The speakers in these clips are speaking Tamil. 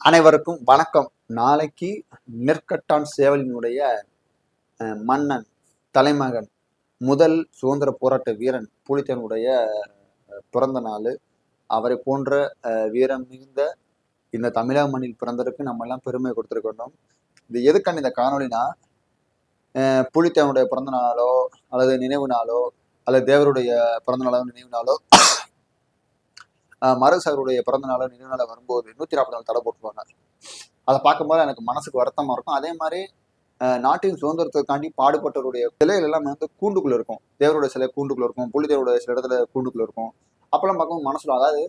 அனைவருக்கும் வணக்கம். நாளைக்கு நெற்கட்டான் சேவலினுடைய மன்னன் தலைமகன் முதல் சுதந்திர போராட்ட வீரன் புலித்தேவனுடைய பிறந்த நாள். அவரை போன்ற வீரம் மிகுந்த இந்த தமிழக மண்ணில் பிறந்ததற்கு நம்ம எல்லாம் பெருமை கொடுத்துருக்கணும். இது எதுக்கான இந்த காணொலினா அஹ், புலித்தேவனுடைய பிறந்த நாளோ அல்லது நினைவு நாளோ அல்லது தேவருடைய பிறந்த நாளோ நினைவு நாளோ மருசாருடைய பிறந்த நாளோ நினைவு நாளோ வரும்போது நூற்றி நாற்பது நாள் தடை போட்டுருவாங்க. அதை பார்க்கும்போது எனக்கு மனசுக்கு வருத்தமா இருக்கும். அதே மாதிரி நாட்டின் சுதந்திரத்துக்காண்டி பாடுபட்டவருடைய சிலைகள் எல்லாம் வந்து கூண்டுக்குள்ள இருக்கும். தேவருடைய சிலை கூண்டுக்குள்ள இருக்கும். புலிதேவருடைய சில இடத்துல கூண்டுக்குள்ள இருக்கும். அப்பெல்லாம் பார்க்கும்போது மனசுல அதாவது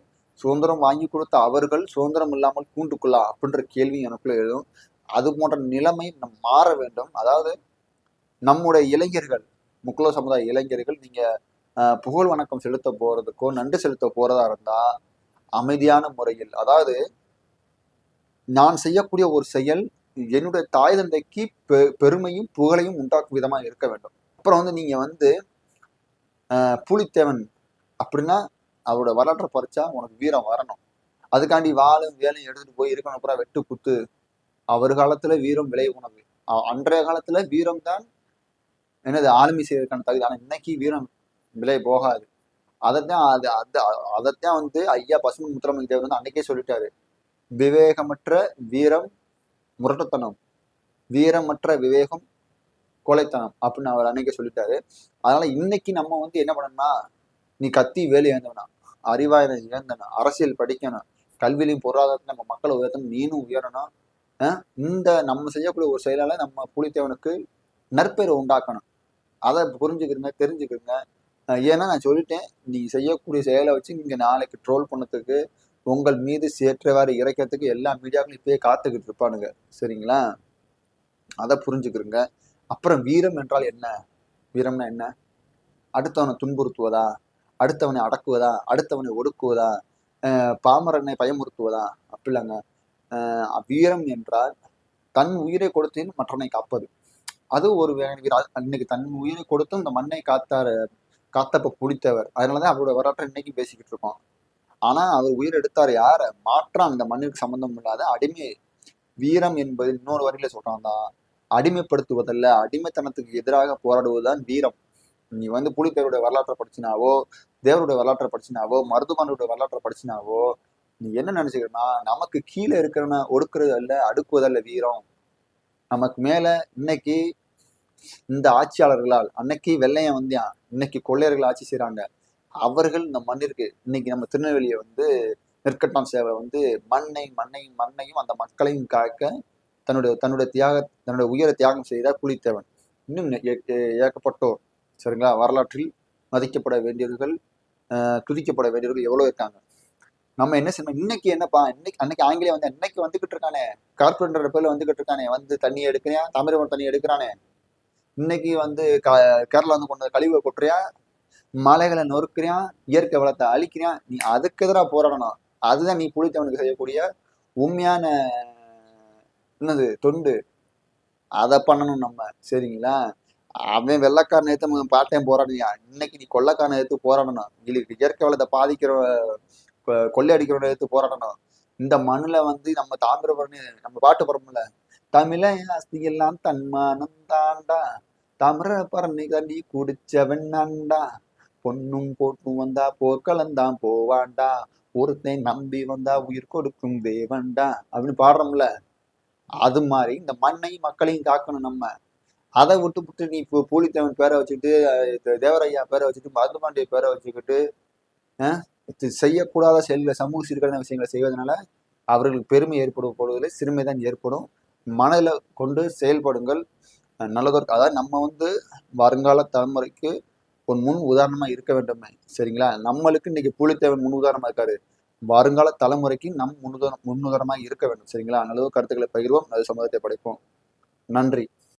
சுதந்திரம் வாங்கி கொடுத்த அவர்கள் சுதந்திரம் இல்லாமல் கூண்டுக்குள்ளா? அப்படின்ற கேள்வி எனக்குள்ள எழுதும் அது போன்ற நிலைமை நம் மாற வேண்டும். அதாவது நம்முடைய இளைஞர்கள் முக்குல சமுதாய இளைஞர்கள் நீங்க புகழ் வணக்கம் செலுத்த போறதுக்கோ நன்றி செலுத்த போறதா இருந்தா அமைதியான முறையில். அதாவது நான் செய்யக்கூடிய ஒரு செயல் என்னுடைய தாய் தந்தைக்கு பெ- பெருமையும் புகழையும் உண்டாக்கும் விதமா இருக்க வேண்டும். அப்புறம் வந்து நீங்க வந்து புலித்தேவன் அப்படின்னா அவரோட வரலாற்றை பறிச்சா உனக்கு வீரம் வரணும். அதுக்காண்டி வாளும் வேலையும் எடுத்துட்டு போய் இருக்கணும். அப்புறம் வெட்டு குத்து. அவர் காலத்துல வீரம் விலை உணவு. அன்றைய காலத்துல வீரம் தான் என்னது ஆளுமை செய்வதற்கான தகுதி. ஆனா இன்னைக்கு வீரம் விலை போகாது. அதைத்தான் அது அது அதைத்தான் வந்து ஐயா பசுமன் முத்துராமலிங்க தேவர் வந்து அன்னைக்கே சொல்லிட்டாரு. விவேகமற்ற வீரம் முரட்டுத்தனம். வீரமற்ற விவேகம் கொலைத்தனம் அப்படின்னு அவர் அன்னைக்கே சொல்லிட்டாரு. அதனால இன்னைக்கு நம்ம வந்து என்ன பண்ணணும்னா நீ கத்தி வேலை இழந்தவனா அறிவாயனை இழந்தன அரசியல் படிக்கணும் கல்வியிலையும் பொருளாதாரத்தையும் நம்ம மக்களை உயர்த்தணும் நீனும் உயரணும் அஹ் இந்த நம்ம செய்யக்கூடிய ஒரு செயலால நம்ம புலித்தேவனுக்கு நற்பெயரை உண்டாக்கணும். அதை புரிஞ்சுக்கிறங்க தெரிஞ்சுக்கிறங்க ஏன்னா நான் சொல்லிட்டேன் நீ செய்யக்கூடிய செயலை வச்சு நீங்க நாளைக்கு ட்ரோல் பண்ணதுக்கு உங்கள் மீது சேற்றவாறு இறைக்கிறதுக்கு எல்லா மீடியாக்களும் இப்பயே காத்துக்கிட்டு இருப்பானுங்க. சரிங்களா? அதை புரிஞ்சுக்கிறங்க அப்புறம் வீரம் என்றால் என்ன? வீரம்னா என்ன? அடுத்தவனை துன்புறுத்துவதா? அடுத்தவனை அடக்குவதா? அடுத்தவனை ஒடுக்குவதா? அஹ் பாமரனை பயமுறுத்துவதா? அப்படிலாங்க. வீரம் என்றால் தன் உயிரை கொடுத்தேன் மற்றவனை காப்பது. அது ஒரு வேணும் அன்னைக்கு தன் உயிரை கொடுத்தும் இந்த மண்ணை காத்தாரு காத்தப்ப குடித்தவர். அதனாலதான் அவரோட வரலாற்றை இன்னைக்கு பேசிக்கிட்டு இருக்கோம். ஆனா அவர் உயிர் எடுத்தார் யார? மாற்றம் அந்த மண்ணிற்கு சம்பந்தம் இல்லாத அடிமை வீரம் என்பது இன்னொரு வரியில சொல்றான் அடிமைப்படுத்துவதல்ல அடிமைத்தனத்துக்கு எதிராக போராடுவதுதான் வீரம். நீ வந்து புலித்தேவருடைய வரலாற்றை படிச்சினாவோ தேவருடைய வரலாற்றை படிச்சினாவோ மருதுபானுடைய வரலாற்றை படிச்சினாவோ நீ என்ன நினைச்சுக்கிறனா நமக்கு கீழே இருக்கிறவன ஒடுக்குறது அல்ல அடுக்குவதல்ல வீரம். நமக்கு மேல இன்னைக்கு இந்த ஆட்சியாளர்களால் அன்னைக்கு வெள்ளையன் வந்தியான் இன்னைக்கு கொள்ளையர்கள் ஆட்சி செய்கிறாங்க அவர்கள் இந்த மண்ணிற்கு இன்னைக்கு நம்ம திருநெல்வேலியை வந்து நெற்கட்டம் சேவை வந்து மண்ணை மண்ணையும் மண்ணையும் அந்த மக்களையும் காக்க தன்னுடைய தன்னுடைய தியாக தன்னுடைய உயர தியாகம் செய்த புலித்தேவன். இன்னும் ஏ- ஏகப்பட்டோர் சரிங்களா? வரலாற்றில் மதிக்கப்பட வேண்டியவர்கள் ஆஹ் துதிக்கப்பட வேண்டியவர்கள் எவ்வளவு இருக்காங்க? நம்ம என்ன செய்யணும்? இன்னைக்கு என்னப்பா? இன்னைக்கு அன்னைக்கு ஆங்கிலேய வந்து இன்னைக்கு வந்துகிட்டு இருக்கானே. கார்பரேட்டர் பேர்ல வந்துகிட்டு இருக்கானே. வந்து தண்ணி எடுக்கிறேன் தமிழகம் தண்ணி எடுக்கிறானே. இன்னைக்கு வந்து க- கேரளா வந்து கொண்டு வந்து கழிவை கொட்டுறியா? மலைகளை நொறுக்கிறியான் இயற்கை வளத்தை அழிக்கிறான் நீ அதுக்கு எதிராக போராடணும். அதுதான் நீ புலித்தவனுக்கு செய்யக்கூடிய உண்மையான என்னது தொண்டு. அதை பண்ணணும் நம்ம. சரிங்களா? அவன் வெள்ளக்காரன் எடுத்து பார்ட்டைம் போராடியா இன்னைக்கு நீ கொள்ளக்காரனை எடுத்து போராடணும். இல்லைக்கு இயற்கை வளத்தை பாதிக்கிற கொ- கொள்ளையடிக்கிறவனை எடுத்து போராடணும். இந்த மண்ணுல வந்து நம்ம தாமிரபரணி நம்ம பாட்டு போறோம்ல தமிழ அஸ்தியெல்லாம் தன்மானம் தாண்டா. தமிழ பரணி தண்ணி குடிச்சவன் நான்டா பொண்ணும் போட்டும் வந்தா போர்க்களந்தான் போவாண்டா. ஒருத்தை ஒருத்தன் நம்பி வந்தா உயிர் கொடுக்கும் தேவன்டா. அப்படின்னு பாடுறோம்ல. அது மாதிரி இந்த மண்ணையும் மக்களையும் காக்கணும் நம்ம. அதை விட்டு விட்டு நீ இப்போ பூலித்தேவன் பேரை வச்சுக்கிட்டு தேவரையா பேரை வச்சுட்டு மருதுபாண்டிய பேரை வச்சுக்கிட்டு செய்யக்கூடாத செயல்களை சமூக சீர்கேடான விஷயங்களை செய்வதனால அவர்களுக்கு பெருமை ஏற்படும் பொழுதுல சிறுமை தான் ஏற்படும். மனதில் கொண்டு செயல்படுங்கள். நல்லதற்கு அதாவது நம்ம வந்து வருங்கால தலைமுறைக்கு ஒரு முன் உதாரணமாக இருக்க வேண்டுமே. சரிங்களா? நம்மளுக்கு இன்னைக்கு புலித்தேவன் முன் உதாரணமாக இருக்காரு வருங்கால தலைமுறைக்கு நம் முன்னுதாரணம் முன்னுதாரணமாக இருக்க வேண்டும். சரிங்களா? நல்லதோ கருத்துக்களை பகிர்வோம். நல்ல சமுதாயத்தை படைப்போம். நன்றி.